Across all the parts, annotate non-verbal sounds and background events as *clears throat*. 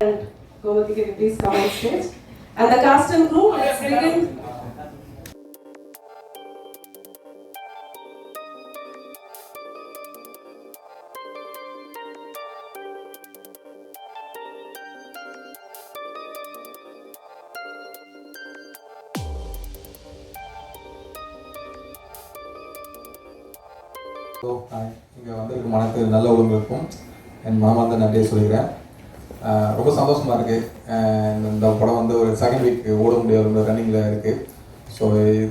And Gomati, can you please come on stage? And the cast and crew, let's begin. So இங்கே வந்ததுக்கு மனத்து நல்ல உள்ளவங்களுக்கும் என் மனமார்ந்த நன்றியை சொல்கிறேன் ரொம்ப சந்தோஷமாக இருக்குது இந்த படம் வந்து ஒரு செகண்ட் வீக் ஓட முடியாத ரன்னிங்கில் இருக்குது ஸோ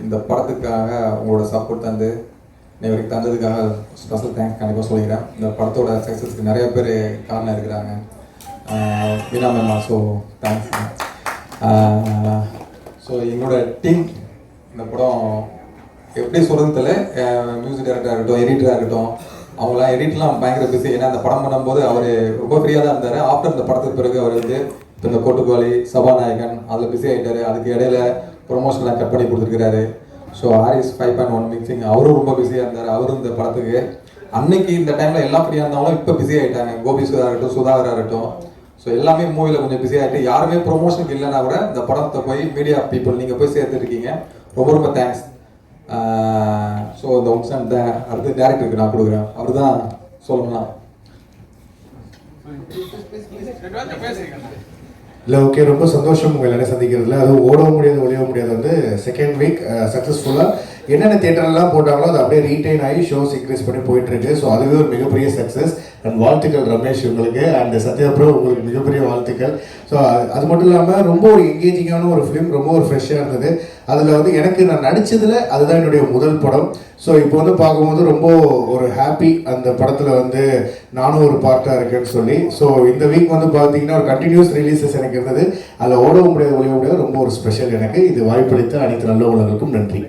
இந்த படத்துக்காக உங்களோட சப்போர்ட் தந்து இன்னை வரைக்கும் தந்ததுக்காக ஸ்பெஷல் தேங்க்ஸ் கண்டிப்பாக சொல்லிக்கிறேன். இந்த படத்தோட சக்ஸஸ்க்கு நிறைய பேர் காரணம் இருக்கிறாங்க. மீனா மேமா ஸோ தேங்க்ஸ் ஸோ எங்களோட டீம் இந்த படம் எப்படி சொல்கிறது தெரியல. மியூசிக் டைரக்டராக இருக்கட்டும் எடிட்டராக இருக்கட்டும் அவங்களாம் எடிட்லாம் பயங்கர பிஸி ஏன்னா அந்த படம் பண்ணும்போது அவர் ரொம்ப ஃப்ரீயாக தான் இருந்தார். ஆஃப்டர் இந்த படத்துக்கு பிறகு அவர் வந்து இந்த கோட்டுக்கோழி சபாநாயகன் அதில் பிஸி ஆகிட்டாரு அதுக்கு இடையில ப்ரொமோஷன்லாம் கட் பண்ணி கொடுத்துருக்கிறாரு. So RS five point one mixing அவரும் ரொம்ப பிஸியாக இருந்தார். அவரும் இந்த படத்துக்கு. அன்னைக்கு இந்த டைமில் எல்லாம் ஃப்ரீயாக இருந்தாலும் இப்போ பிஸி ஆகிட்டாங்க கோபி சுதா இருக்கட்டும் சுதாகர் இருக்கட்டும் ஸோ எல்லாமே மூவியில் கொஞ்சம் பிஸி ஆகிட்டு யாருமே ப்ரொமோஷனுக்கு இல்லைன்னா கூட இந்த படத்தை போய் மீடியா பீப்புள் நீங்கள் போய் சேர்த்துருக்கீங்க ரொம்ப ரொம்ப தேங்க்ஸ் ஸோ இந்த ஒன்ஸ் அந்த அடுத்த டேரக்டருக்கு நான் கொடுக்குறேன். அவர் தான் சொல்லலாம் இல்லை ஓகே ரொம்ப சந்தோஷம் உங்கள் எல்லாரும் சந்திக்கிறதுல. அதுவும் ஓடவும் முடியாது ஒழிய முடியாது. வந்து செகண்ட் வீக் சக்ஸஸ்ஃபுல்லாக என்னென்ன தேட்டர்லாம் போட்டாங்களோ அது அப்படியே ரீட்டைன் ஆகி ஷோஸ் இன்க்ரீஸ் பண்ணி போயிட்டு இருக்கு. ஸோ அதுவே ஒரு மிகப்பெரிய சக்ஸஸ் அண்ட் வாழ்த்துக்கள் ரமேஷ் உங்களுக்கு அண்ட் சத்யா உங்களுக்கு மிகப்பெரிய வாழ்த்துக்கள். ஸோ அது மட்டும் இல்லாமல் ரொம்ப ஒரு என்கேஜிங்கான ஒரு ஃபிலிம் ரொம்ப ஒரு ஃப்ரெஷ்ஷாக இருந்தது. அதில் வந்து எனக்கு நான் நடித்ததில் அதுதான் என்னுடைய முதல் படம். ஸோ இப்போ வந்து பார்க்கும்போது ரொம்ப ஒரு ஹாப்பி அந்த படத்தில் வந்து நானும் ஒரு பார்ட்டாக இருக்கேன்னு சொல்லி. ஸோ இந்த வீக் வந்து பார்த்தீங்கன்னா ஒரு கண்டினியூஸ் ரிலீசஸ் எனக்கு இருந்தது. அதில் ஓடவும் முடியாது ஒழிய முடியாது. ரொம்ப ஒரு ஸ்பெஷல் எனக்கு. இது வாய்ப்பளித்த அனைத்து நல்ல உள்ளவர்களுக்கும் நன்றி.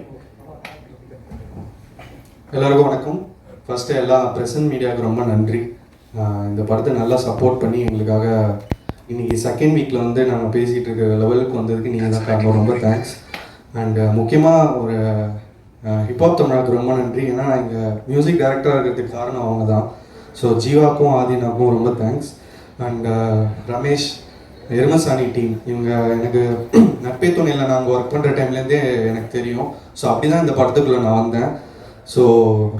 எல்லாருக்கும் வணக்கம். ஃபஸ்ட்டு எல்லா ப்ரெசன்ட் மீடியாவுக்கு ரொம்ப நன்றி. இந்த படத்தை நல்லா சப்போர்ட் பண்ணி எங்களுக்காக இன்னைக்கு செகண்ட் வீக்கில் வந்து நாங்கள் பேசிகிட்டு இருக்க லெவலுக்கு வந்ததுக்கு நீங்கள் தான் காரணம் ரொம்ப தேங்க்ஸ் அண்டு முக்கியமாக ஒரு ஹிப்ஹாப் தமிழாக்கு ரொம்ப நன்றி. ஏன்னா நான் இங்கே மியூசிக் டைரக்டராக இருக்கிறதுக்கு காரணம் அவங்க தான் ஸோ ஜீவாக்கும் ஆதினாக்கும் ரொம்ப thanks and Ramesh Erumasaani team இவங்க எனக்கு *clears throat* நட்பே துணையில் நாங்கள் ஒர்க் பண்ணுற டைம்லேருந்தே எனக்கு தெரியும். ஸோ அப்படி தான் இந்த படத்துக்குள்ளே நான் வந்தேன். ஸோ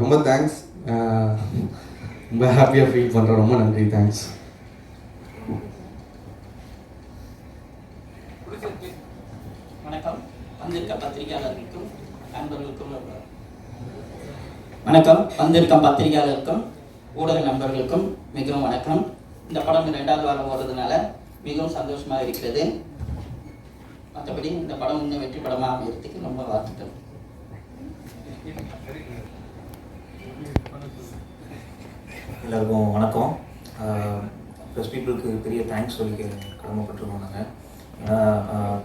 ரொம்ப தேங்க்ஸ் ரொம்ப ஹாப்பியாக ஃபீல் பண்ணுறேன் ரொம்ப நன்றி. தேங்க்ஸ் வணக்கம். வந்திருக்க பத்திரிகையாளர்களுக்கும் நண்பர்களுக்கும் வணக்கம். வந்திருக்க பத்திரிகையாளருக்கும் ஊடக நண்பர்களுக்கும் மிகவும் வணக்கம். இந்த படம் ரெண்டாவது வாரம் ஓடுறதுனால மிகவும் சந்தோஷமாக இருக்கிறது. மற்றபடி இந்த படம் இன்னும் வெற்றி படமாக அமையறதுக்கு ரொம்ப வாழ்த்துக்கள். எல்லாருக்கும் வணக்கம். ப்ரெஸ் பீப்புளுக்கு பெரிய தேங்க்ஸ் சொல்லிக்க கடமைப்பட்டிருக்கோம் நாங்கள் ஏன்னா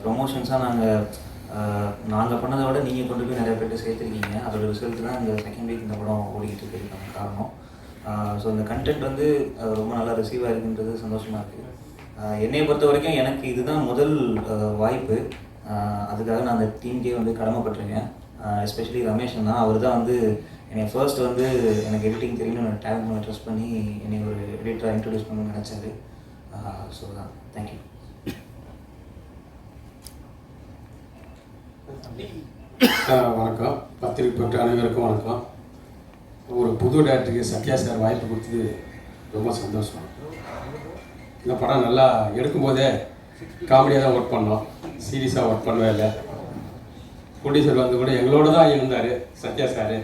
ப்ரொமோஷன்ஸாக நாங்கள் நாங்கள் பண்ணதை விட நீங்கள் கொண்டு போய் நிறைய பேர்ட்டு சேர்த்துருக்கீங்க. அதோட ரிசல்ட் தான் இந்த செகண்ட் வீக் இந்த படம் ஓடிக்கிட்டு இருக்கிறதுக்கான காரணம். ஸோ இந்த கண்டென்ட் வந்து ரொம்ப நல்லா ரிசீவ் ஆகிருக்குன்றது சந்தோஷமாக இருக்குது என்னையை பொறுத்த வரைக்கும் எனக்கு இதுதான் முதல் வாய்ப்பு. அதுக்காக நான் அந்த டீம்கே வந்து கடமைப்பட்டிருக்கேன். எஸ்பெஷலி ரமேஷ் தான் அவர் தான் வந்து என்னை ஃபர்ஸ்ட் வந்து எனக்கு எடிட்டிங் தெரியும்னு டேலண்ட் மேலே ட்ரெஸ் பண்ணி என்னை ஒரு எடிட்டராக இன்ட்ரடியூஸ் பண்ணணும்னு நினச்சாரு ஸோ தான் தேங்க்யூ வணக்கம். பத்திரிகை பெற்ற அனைவருக்கும் வணக்கம். ஒரு புது டேரக்டருக்கு சத்யா சார் வாய்ப்பு கொடுத்தது ரொம்ப சந்தோஷம். இந்த படம் நல்லா எடுக்கும்போதே காமெடியாக தான் ஒர்க் பண்ணோம். சீரியஸாக ஒர்க் பண்ணவே இல்லை. ப்ரொடியூசர் வந்து கூட எங்களோட தான் இருந்தார் சத்யா சார்.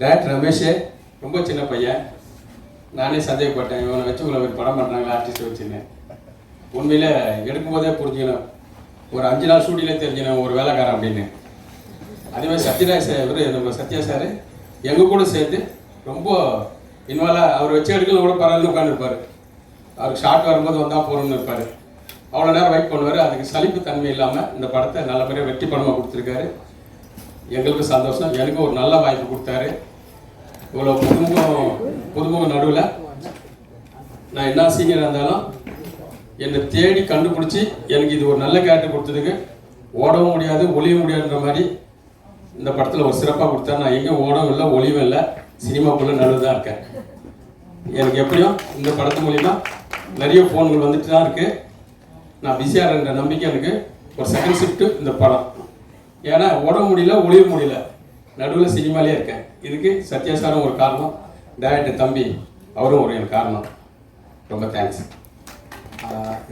டேரக்டர் ரமேஷ் ரொம்ப சின்ன பையன். நானே சந்தேகப்பட்டேன் இவனை வச்சு உங்களை ஒரு படம் பண்ணுறாங்களா ஆர்டிஸ்ட் வச்சுன்னு. உண்மையில் எடுக்கும்போதே புரிஞ்சுக்கணும். ஒரு அஞ்சு நாள் ஷூட்டிங்லே தெரிஞ்சுக்கணும் ஒரு வேலைக்காரன் அப்படின்னு. அதே மாதிரி சத்யராஜ் சார் இவர் நம்ம சத்யா சார் எங்கள் கூட சேர்ந்து ரொம்ப இன்வால்வாக அவர் வச்சு எடுக்கல கூட பரவாயில்ல உட்காந்துருப்பார் அவருக்கு ஷார்ட் வரும்போது வந்தால் போகணும்னு இருப்பார். அவ்வளோ நேரம் வெயிட் பண்ணுவார். அதுக்கு சலிப்பு தன்மை இல்லாமல் இந்த படத்தை நல்லபடியாக வெற்றி படமாக கொடுத்துருக்காரு. எங்களுக்கு சந்தோஷம். எனக்கு ஒரு நல்ல வாய்ப்பு கொடுத்தாரு. இவ்வளோ குடும்பம் குடும்பம் நடுவில் நான் என்ன சீனியர் இருந்தாலும் என்னை தேடி கண்டுபிடிச்சி எனக்கு இது ஒரு நல்ல கேரக்டர் கொடுத்ததுக்கு ஓடவும் முடியாது ஒளியவும் முடியாதுன்ற மாதிரி இந்த படத்தில் ஒரு சிறப்பாக கொடுத்தா நான் எங்கேயும் ஓடவும் இல்லை ஒளியும் இல்லை. சினிமாக்குள்ளே நடுவில் தான் இருக்கேன். எனக்கு எப்படியும் இந்த படத்து மூலிமா நிறைய ஃபோன்கள் வந்துட்டு தான் இருக்குது நான் பிஸியாக இருக்கிற நம்பிக்கை எனக்கு ஒரு செகண்ட் ஷிஃப்ட்டு இந்த படம். ஏன்னா உடம்பு முடியல ஒளிய முடியல. நடுவில் சினிமாலே இருக்கேன். இதுக்கு சத்யா சாரும் ஒரு காரணம். டேரக்டர் தம்பி அவரும் ஒரு எனக்கு காரணம். ரொம்ப தேங்க்ஸ்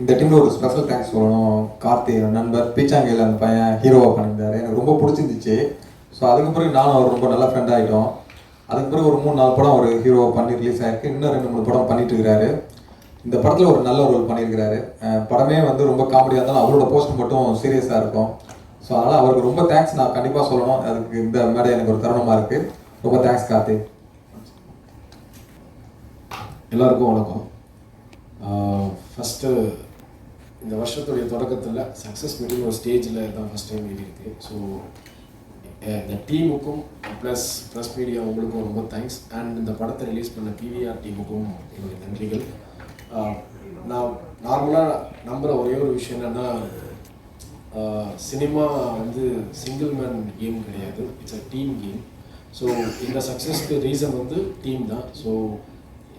இந்த டீமில் ஒரு ஸ்பெஷல் தேங்க்ஸ் சொல்லணும். கார்த்தி நண்பர் பீச்சாங்கையில் அந்த பையன் ஹீரோவாக பண்ணியிருந்தார். எனக்கு ரொம்ப பிடிச்சிருந்துச்சு. ஸோ அதுக்கு பிறகு நானும் அவர் ரொம்ப நல்ல ஃப்ரெண்ட் ஆகிட்டோம் அதுக்கு பிறகு ஒரு மூணு நாலு படம் ஒரு ஹீரோ பண்ணி ரிலீஸ் ஆகிருக்கு இன்னும் ரெண்டு மூணு படம் பண்ணிட்டு இருக்கிறாரு இந்த படத்தில் ஒரு நல்ல ரோல் பண்ணியிருக்கிறாரு. படமே வந்து ரொம்ப காமெடியாக இருந்தாலும் அவரோட போஸ்ட் மட்டும் சீரியஸாக இருக்கும். ஸோ அதனால் அவருக்கு ரொம்ப தேங்க்ஸ் நான் கண்டிப்பாக சொல்லணும். அதுக்கு இந்த மாதிரி எனக்கு ஒரு தருணமாக இருக்குது ரொம்ப தேங்க்ஸ் கார்த்தி. எல்லாருக்கும் வணக்கம். ஃபஸ்ட்டு இந்த வருஷத்துடைய தொடக்கத்தில் சக்ஸஸ் மீட்டிங் ஒரு ஸ்டேஜில் தான் ஃபஸ்ட் டைம் எழுதியிருக்கு ஸோ இந்த டீமுக்கும் ப்ளஸ் ப்ரெஸ் மீடியா உங்களுக்கும் ரொம்ப தேங்க்ஸ் அண்ட் இந்த படத்தை ரிலீஸ் பண்ண பிவிஆர் டீமுக்கும் என்னுடைய நன்றிகள். நான் நார்மலாக நம்புகிற ஒரே ஒரு விஷயம் என்னென்னா சினிமா வந்து சிங்கிள் மேன் கேம் கிடையாது. It's a team game so இந்த சக்ஸஸ்க்கு ரீசன் வந்து டீம் தான். ஸோ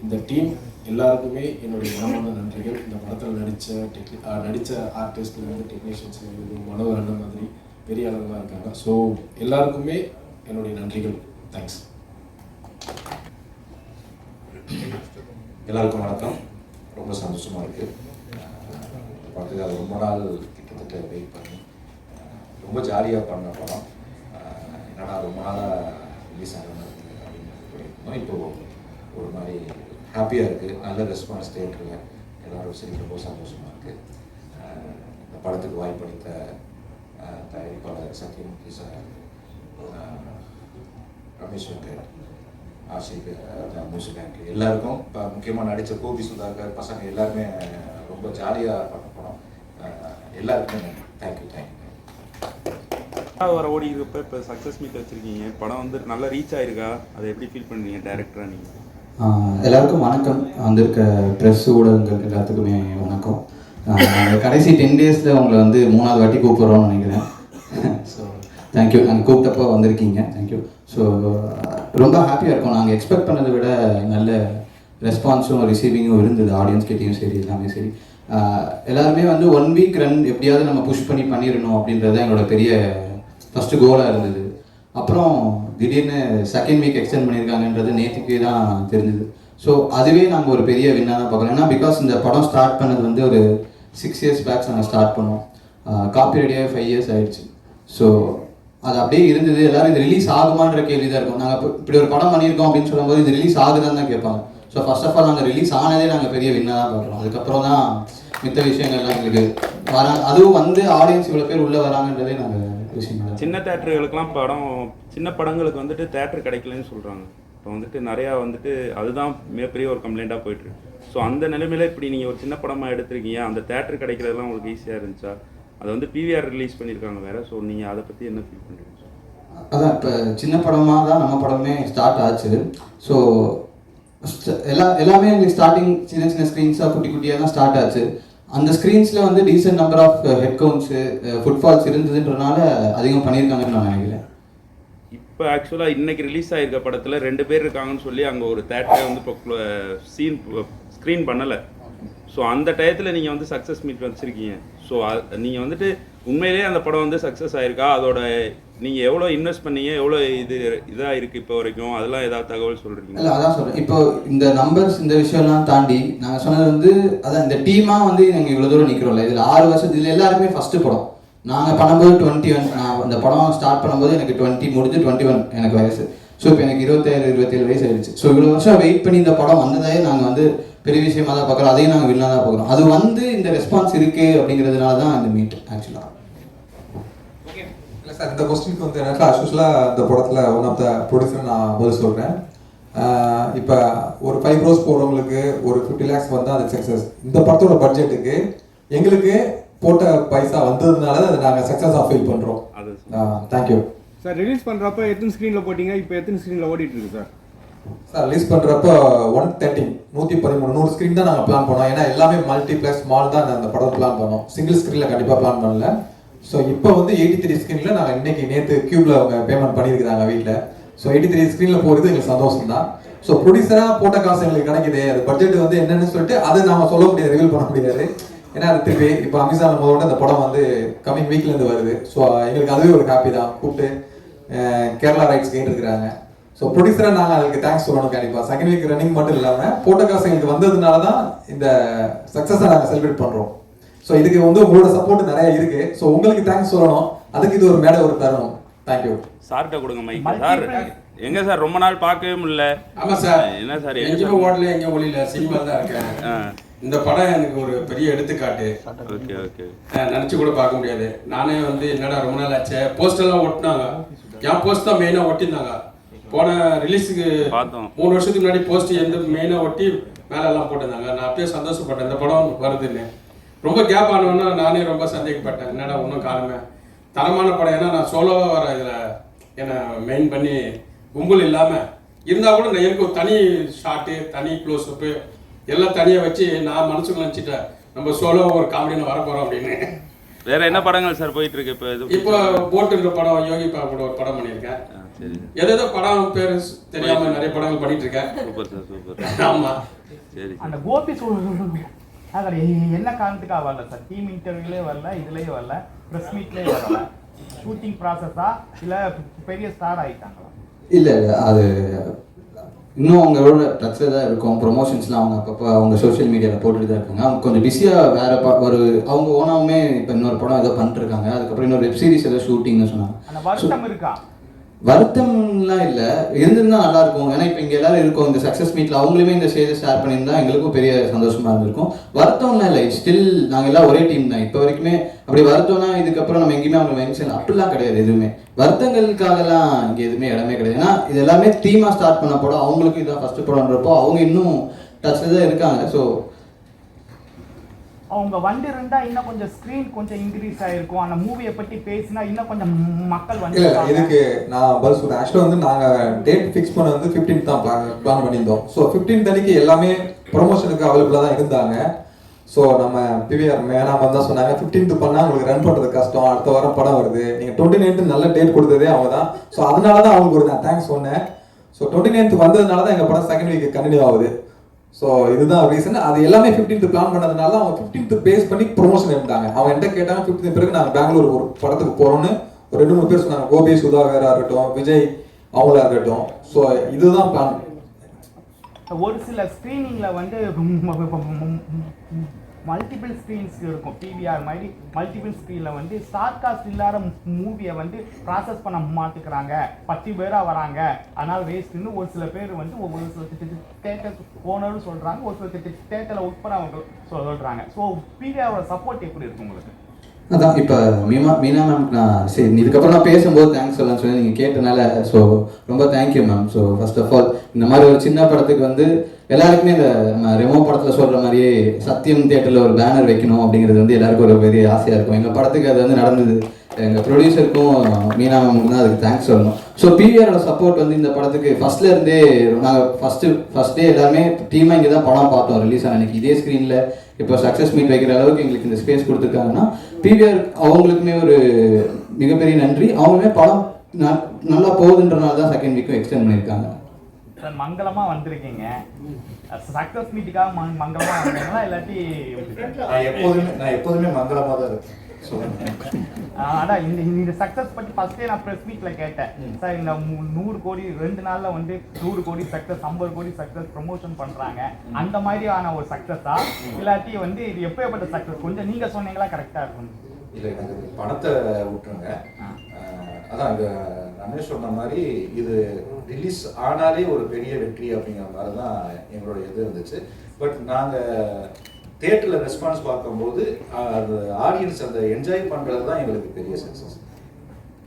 இந்த டீம் எல்லாருக்குமே என்னுடைய மனமான நன்றிகள். இந்த படத்தில் நடித்த டெக்னி நடித்த ஆர்டிஸ்ட்லேருந்து டெக்னீஷியன்ஸ் மனோகர் அண்ணன் மாதிரி பெரிய அளவுலாம் இருக்காங்க. ஸோ எல்லாருக்குமே என்னுடைய நன்றிகள். தேங்க்ஸ் எல்லாருக்கும் வணக்கம். ரொம்ப சந்தோஷமாக இருக்குது பார்த்துக்க ரொம்ப நாள் கிட்டத்தட்ட வெயிட் பண்ணி. ரொம்ப ஜாலியாக பண்ண படம். என்னடா ரொம்ப நாளாக ரிலீஸ் ஆகணும் அப்படின்னு போயிருந்தோம் இப்போது ஒரு மாதிரி ஹாப்பியாக இருக்குது நல்ல ரெஸ்பான்ஸ் தேட்டரில் எல்லோரும் சரி ரொம்ப சந்தோஷமாக இருக்குது இந்த படத்துக்கு வாய்ப்பளித்த தயாரிப்பாளர் சத்யமூர்த்தி சார் ரமேஷ் வெங்கட் ஆஷிக் மியூசிக் எல்லாருக்கும் இப்போ முக்கியமாக நடித்த கோபி சுதாகர் பசங்க எல்லாருமே ரொம்ப ஜாலியாக படம் எல்லாருக்குமே தேங்க்யூ தேங்க்யூ வர ஓடி இருக்கப்ப இப்போ சக்ஸஸ் மீட் வச்சுருக்கீங்க. படம் வந்து நல்லா ரீச் ஆயிருக்கா? அதை எப்படி ஃபீல் பண்ணுறீங்க டேரக்டராக நீங்கள் எல்லாருக்கும் வணக்கம். வந்திருக்க ப்ரெஸ் ஊடகங்கள் எல்லாத்துக்குமே வணக்கம். கடைசி டென் டேஸில் உங்களை வந்து மூணாவது வாட்டி கூப்பிட்றோம்னு நினைக்கிறேன். ஸோ தேங்க்யூ நாங்கள் கூப்பிட்டப்போ வந்திருக்கீங்க. தேங்க்யூ ஸோ ரொம்ப ஹாப்பியாக இருக்கோம். நாங்கள் எக்ஸ்பெக்ட் பண்ணதை விட நல்ல ரெஸ்பான்ஸும் ரிசீவிங்கும் இருந்தது. ஆடியன்ஸ் கிட்டேயும் சரி எல்லாமே சரி. எல்லாருமே வந்து ஒன் வீக் ரன் எப்படியாவது நம்ம புஷ் பண்ணி பண்ணிடணும் அப்படின்றது தான் எங்களோட பெரிய ஃபஸ்ட்டு கோலாக இருந்தது. அப்புறம் திடீர்னு செகண்ட் வீக் எக்ஸ்டெண்ட் பண்ணியிருக்காங்கன்றது நேற்றுக்கு தான் தெரிஞ்சுது. ஸோ அதுவே நாங்கள் ஒரு பெரிய வின்னாக தான் பார்க்குறோம். ஏன்னா பிகாஸ் இந்த படம் ஸ்டார்ட் பண்ணது வந்து ஒரு சிக்ஸ் இயர்ஸ் பேக்ஸ் நாங்கள் ஸ்டார்ட் பண்ணோம். காப்பி ரெடியாக ஃபைவ் இயர்ஸ் ஆயிடுச்சு. ஸோ அது அப்படியே இருந்தது. எல்லாரும் இது ரிலீஸ் ஆகுமான்ற கேள்வி தான் இருக்கும். நாங்கள் இப்படி ஒரு படம் பண்ணியிருக்கோம் அப்படின்னு சொல்லும்போது இது ரிலீஸ் ஆகுதான்னு தான் கேட்பாங்க. ஸோ ஃபர்ஸ்ட் ஆஃப் ஆல் நாங்கள் ரிலீஸ் ஆனதே நாங்கள் பெரிய வின்னாக தான் பார்க்குறோம். அதுக்கப்புறம் தான் மித்த விஷயங்கள்லாம் எங்களுக்கு வராங்க அதுவும் வந்து ஆடியன்ஸ் இவ்வளோ பேர் உள்ளே வராங்கன்றதே நாங்கள் விஷயங்கள் சின்ன தேட்டர்களுக்கெல்லாம் படம் சின்ன படங்களுக்கு வந்துட்டு தேட்டர் கிடைக்கலன்னு சொல்கிறாங்க இப்போ வந்துட்டு நிறையா வந்துட்டு அதுதான் மிகப்பெரிய ஒரு கம்ப்ளைண்ட்டாக போயிட்டுருக்கு ஸோ அந்த நிலைமையில இப்படி நீங்கள் ஒரு சின்ன படமாக எடுத்திருக்கீங்க. அந்த தேட்டர் கிடைக்கிறதுலாம் உங்களுக்கு ஈஸியாக இருந்துச்சா? அதை வந்து பிவிஆர் ரிலீஸ் பண்ணியிருக்காங்க வேறு. ஸோ நீங்கள் அதை பற்றி என்ன ஃபீல் பண்ணுறீங்க அதான் இப்போ சின்ன படமாக தான் நம்ம படமே ஸ்டார்ட் ஆச்சு. ஸோ எல்லா எல்லாமே எங்களுக்கு ஸ்டார்டிங் சின்ன சின்ன ஸ்க்ரீன்ஸாக குட்டி குட்டியாக தான் ஸ்டார்ட் ஆச்சு. அந்த ஸ்க்ரீன்ஸில் வந்து decent number of head counts footfalls இருந்ததுன்றனால அதிகம் பண்ணியிருக்காங்கன்னு நான் நினைக்கிறேன். இப்போ ஆக்சுவலாக இன்னைக்கு ரிலீஸ் ஆகிருக்க படத்தில் ரெண்டு பேர் இருக்காங்கன்னு சொல்லி அங்கே ஒரு தேட்டரை வந்து இப்போ சீன் ஸ்க்ரீன் பண்ணலை. ஸோ அந்த டயத்தில் நீங்கள் வந்து சக்ஸஸ் மீட் வச்சுருக்கீங்க. ஸோ நீங்கள் வந்துட்டு உண்மையிலேயே அந்த படம் வந்து சக்ஸஸ் ஆயிருக்கா? அதோட நீங்கள் எவ்வளோ இன்வெஸ்ட் பண்ணீங்க எவ்வளோ இது இதாக இருக்குது இப்போ வரைக்கும்? அதெல்லாம் ஏதாவது தகவல் சொல்கிறீங்க இல்லை அதான் சொல்கிறேன் இப்போ இந்த நம்பர்ஸ் இந்த விஷயம்லாம் தாண்டி நாங்கள் சொன்னது வந்து அதான் இந்த டீமாக வந்து நாங்கள் இவ்வளோ தூரம் நிற்கிறோம்ல இதில் ஆறு வருஷம் இதில் எல்லாருமே ஃபஸ்ட்டு படம். நாங்கள் பண்ணும்போது டுவெண்ட்டி ஒன் நான் இந்த படம் ஸ்டார்ட் பண்ணும்போது எனக்கு டுவெண்ட்டி முடிஞ்சு டுவெண்ட்டி ஒன் எனக்கு வயசு. ஸோ இப்போ எனக்கு இருபத்தேழு இருபத்தேழு வயசு ஆயிடுச்சு. ஸோ இவ்வளோ வருஷம் வெயிட் பண்ணி இந்த படம் வந்ததே நாங்கள் வந்து பெரிய விஷயமா தான் பார்க்குறோம். அதையும் நாங்கள் வில்லாக தான் பார்க்குறோம். அது வந்து இந்த ரெஸ்பான்ஸ் இருக்குது அப்படிங்கிறதுனால தான் அந்த மீட் ஆக்சுவலாக சார் இந்த கொஸ்டினுக்கு வந்து எனக்கு அஸ்யூஷலாக இந்த படத்தில் ஒன் ஆஃப் த ப்ரொடியூசர் நான் பதில் சொல்கிறேன் இப்போ ஒரு ஃபைவ் க்ரோஸ் போடுறவங்களுக்கு ஒரு ஃபிஃப்டி லேக்ஸ் வந்தால் அது சக்ஸஸ் இந்த படத்தோட பட்ஜெட்டுக்கு எங்களுக்கு போட்ட பைசா வந்ததுனால அதை நாங்கள் சக்ஸஸாக ஃபீல் பண்ணுறோம் தேங்க்யூ சார் ரிலீஸ் பண்ணுறப்ப எத்தனை ஸ்க்ரீனில் போட்டீங்க? இப்போ எத்தனை ஸ்க்ரீனில் ஓடிட்டு இருக்கு சார்? சார் ரிலீஸ் பண்ணுறப்போ ஒன் தேர்ட்டி நூற்றி பதிமூணு நூறு ஸ்க்ரீன் தான் நாங்கள் பிளான் பண்ணோம். ஏன்னா எல்லாமே மல்டிப்ளெக்ஸ் மால் தான் அந்த படம் பிளான் பண்ணோம். சிங்கிள் ஸ்க்ரீனில் கண்டிப்பாக பிளான் பண்ணல. ஸோ இப்போ வந்து எயிட்டி த்ரீ ஸ்க்ரீனில் நாங்கள் இன்னைக்கு நேற்று கியூப்ல அவங்க பேமெண்ட் பண்ணியிருக்கிறாங்க வீட்டில் ஸோ எயிட்டி த்ரீ ஸ்க்ரீனில் போகிறது எங்களுக்கு சந்தோஷம் தான் ஸோ ப்ரொடியூசராக போட்ட காசு எங்களுக்கு கிடைக்குது. அது பட்ஜெட் வந்து என்னன்னு சொல்லிட்டு அதை நாம சொல்ல முடியாது ரிவீல் பண்ண முடியாது. ஏன்னா அது திருப்பி இப்போ அமேசான் முதல்ல அந்த படம் வந்து கம்மிங் வீக்லேருந்து வருது. ஸோ எங்களுக்கு அதுவே ஒரு ஹாப்பி தான். கூப்பிட்டு கேரளா ரைட்ஸ் கேட்டுருக்குறாங்க. ஸோ ப்ரொடியூசராக நாங்கள் அதுக்கு தேங்க்ஸ் சொல்லணும் கண்டிப்பாக செகண்ட் வீக் ரன்னிங் மட்டும் இல்லாமல் போட்ட காசு எங்களுக்கு வந்ததுனால தான் இந்த சக்ஸஸை நாங்கள் செலிப்ரேட் பண்ணுறோம் ஸோ இதுக்கு வந்து உங்களோட சப்போர்ட் நிறைய இருக்கு. ஸோ உங்களுக்கு தேங்க்ஸ் சொல்லணும். அதுக்கு இது ஒரு மேடை ஒரு தருணம். தேங்க்யூ சார்கிட்ட கொடுங்க மைக் சார் எங்க சார்? ரொம்ப நாள் பார்க்கவே முடியல. ஆமா சார். என்ன சார் எங்க ஓடல எங்கேயும் ஒளியில சினிமா தான் இருக்கேன். இந்த படம் எனக்கு ஒரு பெரிய எடுத்துக்காட்டு. Okay okay. நினைச்சு கூட பார்க்க முடியாது. நானே வந்து என்னடா ரொம்ப நாள் ஆச்சு? போஸ்டர்லாம் ஒட்டினாங்க. என் போஸ்ட் தான் மெயினாக ஒட்டியிருந்தாங்க போன ரிலீஸுக்கு பார்த்தோம். மூணு வருஷத்துக்கு முன்னாடி போஸ்ட் எந்த மெயினாக ஒட்டி மேல எல்லாம் போட்டிருந்தாங்க. நான் அப்பயே சந்தோஷப்பட்டேன். இந்த படம் வருதுன்னு. ரொம்ப கேப் ஆனோன்னா நானே ரொம்ப சந்தேகப்பட்டேன். என்னடா ஒன்றும் காணுமே? தரமான படம். ஏன்னா நான் சோலோவாக வர இதில் என்னை மெயின் பண்ணி கும்பல் இல்லாமல் இருந்தால் கூட நான் எனக்கு ஒரு தனி ஷாட்டு தனி க்ளோஸ்அப்பு எல்லாம் தனியாக வச்சு நான் மனசுக்குள்ள நினச்சிட்டேன். நம்ம சோலோ ஒரு காமெடியில் வர போகிறோம் அப்படின்னு. வேற என்ன படங்கள் சார் போயிட்டு இருக்கு இப்போ இது இப்போ போட்டுன்ற படம் யோகி பா கூட ஒரு படம் பண்ணியிருக்கேன். சரி. ஏதேதோ படம் பேர் தெரியாம நிறைய படங்கள் பண்ணிட்டு இருக்கேன். Super sir super. ஆமா. சரி அந்த கோபி அதில் என்ன காரணத்துக்காக வரல சார் டீம் இன்டர்வியூலே வரல இதுலேயே வரல ப்ரெஸ் மீட்லேயே வரல. ஷூட்டிங் ப்ராசஸா இல்லை பெரிய ஸ்டார் ஆகிட்டாங்களா இல்லை இல்லை அது இன்னும் அவங்களோட டச்சில் தான் இருக்கும். ப்ரொமோஷன்ஸ்லாம் அவங்க அப்பப்போ அவங்க சோஷியல் மீடியாவில் போட்டுட்டு தான் இருக்காங்க. அவங்க கொஞ்சம் பிஸியாக வேற ப ஒரு அவங்க ஓனாவுமே இப்போ இன்னொரு படம் ஏதோ பண்ணிட்டுருக்காங்க அதுக்கப்புறம் இன்னொரு வெப் சீரிஸ் ஏதோ ஷூட்டிங்னு சொன்னாங்க. வருத்தம்லாம் இல்லை. இருந்திருந்தா நல்லா இருக்கும். ஏன்னா இப்போ இங்கே எல்லாரும் இருக்கும். இந்த சக்ஸஸ் மீட்டில் அவங்களுமே இந்த ஸ்டேஜை ஷேர் பண்ணியிருந்தா எங்களுக்கும் பெரிய சந்தோஷமா இருந்திருக்கும். வருத்தம்லாம் இல்லை. ஸ்டில் நாங்கள் எல்லாம் ஒரே டீம் தான். இப்போ வரைக்குமே அப்படி வருத்தம்னா இதுக்கப்புறம் நம்ம எங்கேயுமே அவங்க மென்ஷன் அப்படிலாம் கிடையாது எதுவுமே. வருத்தங்களுக்காகலாம் இங்கே எதுவுமே இடமே கிடையாது. ஏன்னா இது எல்லாமே டீமாக ஸ்டார்ட் பண்ண போட அவங்களுக்கு இதான் ஃபஸ்ட்டு படம்ன்றப்போ அவங்க இன்னும் டச்சில் தான் இருக்காங்க. ஸோ அவங்க வந்து இருந்தா இன்னும் கொஞ்சம் ஸ்க்ரீன் கொஞ்சம் இன்க்ரீஸ் ஆயிருக்கும். அந்த மூவியை பற்றி பேசினா இன்னும் கொஞ்சம் மக்கள் வந்து இல்ல இதுக்கு நான் பதில் சொல்றேன். ஆக்சுவலாக வந்து நாங்க டேட் ஃபிக்ஸ் பண்ண வந்து 15th தான் பிளான் பிளான் பண்ணியிருந்தோம். ஸோ 15th அன்னைக்கு எல்லாமே ப்ரொமோஷனுக்கு அவைலபிளாக தான் இருந்தாங்க. ஸோ நம்ம பிவிஆர் மேனாம தான் சொன்னாங்க 15th பண்ணா உங்களுக்கு ரன் பண்றது கஷ்டம். அடுத்த வாரம் படம் வருது. நீங்க டுவெண்ட்டி நைன்த் நல்ல டேட் கொடுத்ததே அவங்க தான். ஸோ அதனால தான் அவங்களுக்கு ஒரு நான் தேங்க்ஸ் சொன்னேன். ஸோ டுவெண்ட்டி நைன்த் வந்ததுனால தான் எங்க படம் செகண்ட் வீக் கண்டினியூ ஆகுது. ஸோ இதுதான் ரீசன் அது எல்லாமே 15th பிளான் பண்ணதுனால அவங்க 15th பேஸ் பண்ணி ப்ரொமோஷன் இருந்தாங்க அவங்க என்கிட்ட கேட்டாங்க 15th பிறகு நாங்கள் பெங்களூர் ஒரு படத்துக்கு போகிறோன்னு ஒரு ரெண்டு மூணு பேர் சொன்னாங்க. கோபி சுதாகரா இருக்கட்டும் விஜய் அவங்களா இருக்கட்டும். ஸோ இதுதான் பிளான் ஒரு சில ஸ்க்ரீனிங்கில் வந்து மல்டிபிள் ஸ்க்ரீன்ஸ் இருக்கும். பிவிஆர் மாதிரி மல்டிபிள் ஸ்க்ரீனில் வந்து ஸ்டார் காஸ்ட் இல்லாத மூவியை வந்து ப்ராசஸ் பண்ண மாட்டுக்கிறாங்க பத்து பேராக வராங்க. அதனால் வேஸ்ட்டுன்னு ஒரு சில பேர் வந்து ஒரு சில தேட்டர் ஓனரும் சொல்கிறாங்க ஒரு சில தேட்டரில் உட்பட அவங்க சொல்கிறாங்க ஸோ பிவிஆரோட சப்போர்ட் எப்படி இருக்கும் உங்களுக்கு? அதான் இப்போ மீமா மீனா மேம் நான் சரி இதுக்கப்புறம் நான் பேசும்போது தேங்க்ஸ் சொல்லலாம் சொல்லி நீங்கள் கேட்டனால ஸோ ரொம்ப thank you ma'am so first of all இந்த மாதிரி ஒரு சின்ன படத்துக்கு வந்து எல்லாருக்குமே இந்த நம்ம ரெமோ படத்தில் சொல்கிற மாதிரியே சத்தியம் தேட்டரில் ஒரு பேனர் வைக்கணும் அப்படிங்கிறது வந்து எல்லாருக்கும் ஒரு பெரிய ஆசையாக இருக்கும். எங்கள் படத்துக்கு அது வந்து நடந்தது. எங்கள் ப்ரொடியூசருக்கும் மீனா மேமுக்கு தான் அதுக்கு தேங்க்ஸ் சொல்லணும். ஸோ பிவிஆரோட சப்போர்ட் வந்து இந்த படத்துக்கு ஃபர்ஸ்ட்ல இருந்தே நாங்கள் ஃபர்ஸ்ட் ஃபர்ஸ்ட் டே எல்லாமே டீமாக இங்கே தான் படம் பார்த்தோம் ரிலீஸ் ஆன இதே ஸ்க்ரீனில் இப்போ சக்ஸஸ் மீட் வைக்கிற அளவுக்கு எங்களுக்கு இந்த ஸ்பேஸ் கொடுத்துருக்காங்கன்னா பிவிஆர் அவங்களுக்குமே ஒரு மிகப்பெரிய நன்றி. அவங்களுமே படம் நல்லா போகுதுன்றனால தான் செகண்ட் வீக்கும் எக்ஸ்டெண்ட் பண்ணியிருக்காங்க. சார் மங்களமாக வந்திருக்கீங்க. சக்ஸஸ் மீட்டுக்காக மங் மங்களமாக வந்தீங்களா இல்லாட்டி நான் எப்போதுமே நான் எப்போதுமே மங்களமாக தான் இருக்கேன் ஆஹ் அதான் இந்த இந்த சக்ஸஸ் பற்றி ஃபர்ஸ்டே நான் ப்ரெஸ் மீட்டில் கேட்டேன். சார் இந்த நூறு கோடி ரெண்டு நாளில் வந்து நூறு கோடி சக்ஸஸ் ஐம்பது கோடி சக்ஸஸ் ப்ரொமோஷன் பண்ணுறாங்க அந்த மாதிரியான ஒரு சக்ஸஸா இல்லாட்டி வந்து இது எப்பேற்பட்ட சக்ஸஸ் கொஞ்சம் நீங்கள் சொன்னீங்களா? கரெக்டாக இருக்கும். இல்லை எனக்கு பணத்தை விட்டுருங்க. அதான் இந்த ரமேஷ் சொன்ன மாதிரி இது ரிலீஸ் ஆனாலே ஒரு பெரிய வெற்றி அப்படிங்கிற மாதிரி தான் எங்களோட இது இருந்துச்சு. பட் நாங்கள் தேட்டரில் ரெஸ்பான்ஸ் பார்க்கும்போது அது ஆடியன்ஸ் அந்த என்ஜாய் பண்ணுறது தான் எங்களுக்கு பெரிய சக்ஸஸ்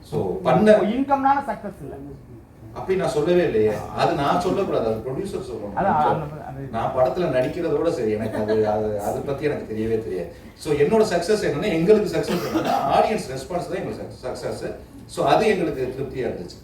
ஸோ பண்ண இன்கம்னால சக்ஸஸ் இல்லை. அப்படி நான் சொல்லவே இல்லையே. அது நான் சொல்லக்கூடாது அது ப்ரொடியூசர் சொல்லணும். நான் படத்துல நடிக்கிறதோட சரி எனக்கு அது அது அதை பத்தி எனக்கு தெரியவே தெரியாது. ஸோ என்னோட சக்சஸ் என்னன்னா எங்களுக்கு சக்சஸ் என்னன்னா ஆடியன்ஸ் ரெஸ்பான்ஸ் தான் எங்களுக்கு சக்சஸ் ஸோ அது எங்களுக்கு திருப்தியா இருந்துச்சு.